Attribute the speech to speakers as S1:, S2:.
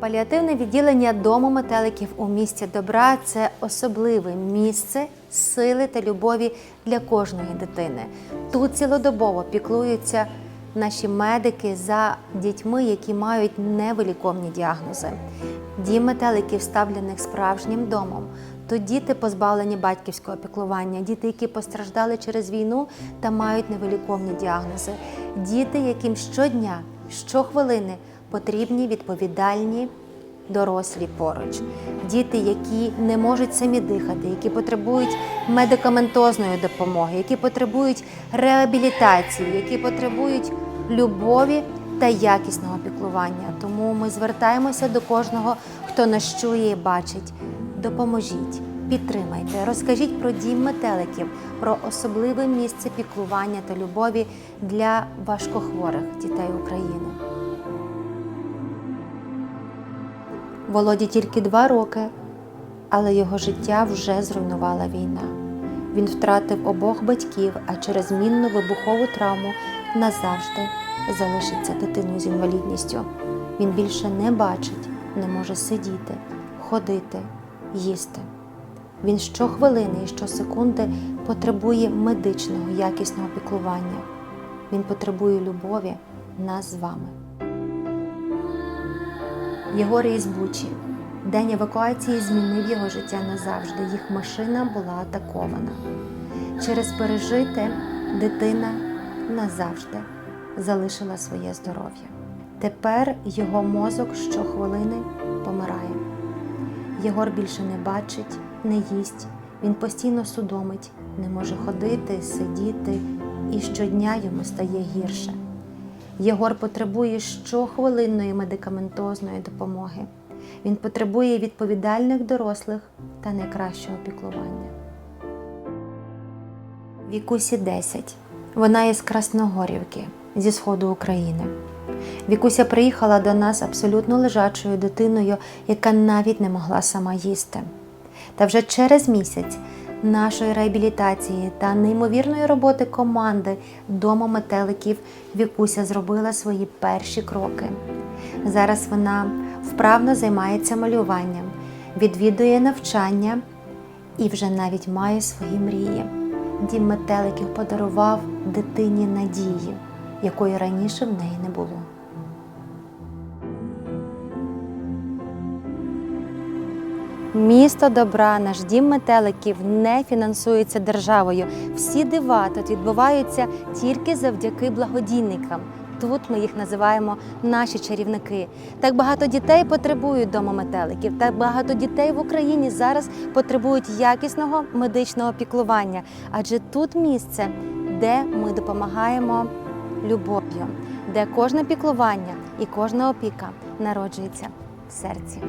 S1: Паліативне відділення дому метеликів у місті добра це особливе місце сили та любові для кожної дитини. Тут цілодобово піклуються наші медики за дітьми, які мають невиліковні діагнози. Дім метеликів ставлених справжнім домом. То діти позбавлені батьківського піклування, діти, які постраждали через війну та мають невиліковні діагнози, діти, яким щодня, щохвилини потрібні відповідальні дорослі поруч, діти, які не можуть самі дихати, які потребують медикаментозної допомоги, які потребують реабілітації, які потребують любові та якісного піклування. Тому ми звертаємося до кожного, хто нас чує і бачить. Допоможіть, підтримайте, розкажіть про дім метеликів, про особливе місце піклування та любові для важкохворих дітей України. Володі тільки два роки, але його життя вже зруйнувала війна. Він втратив обох батьків, а через мінну вибухову травму назавжди залишиться дитиною з інвалідністю. Він більше не бачить, не може сидіти, ходити, їсти. Він щохвилини і щосекунди потребує медичного якісного піклування. Він потребує любові нас з вами. Єгор із Бучі. День евакуації змінив його життя назавжди. Їх машина була атакована. Через пережите дитина назавжди залишила своє здоров'я. Тепер його мозок щохвилини помирає. Єгор більше не бачить, не їсть. Він постійно судомить, не може ходити, сидіти, і щодня йому стає гірше. Єгор потребує щохвилинної медикаментозної допомоги. Він потребує відповідальних дорослих та найкращого піклування. Вікусі 10. Вона із Красногорівки, зі сходу України. Вікуся приїхала до нас абсолютно лежачою дитиною, яка навіть не могла сама їсти. Та вже через місяць нашої реабілітації та неймовірної роботи команди Дому метеликів Вікуся зробила свої перші кроки. Зараз вона вправно займається малюванням, відвідує навчання і вже навіть має свої мрії. Дім метеликів подарував дитині надії, якої раніше в неї не було. Місто добра, наш дім метеликів не фінансується державою. Всі дива тут відбуваються тільки завдяки благодійникам. Тут ми їх називаємо наші чарівники. Так багато дітей потребують дому метеликів. Так багато дітей в Україні зараз потребують якісного медичного піклування. Адже тут місце, де ми допомагаємо любов'ю, де кожне піклування і кожна опіка народжується в серці.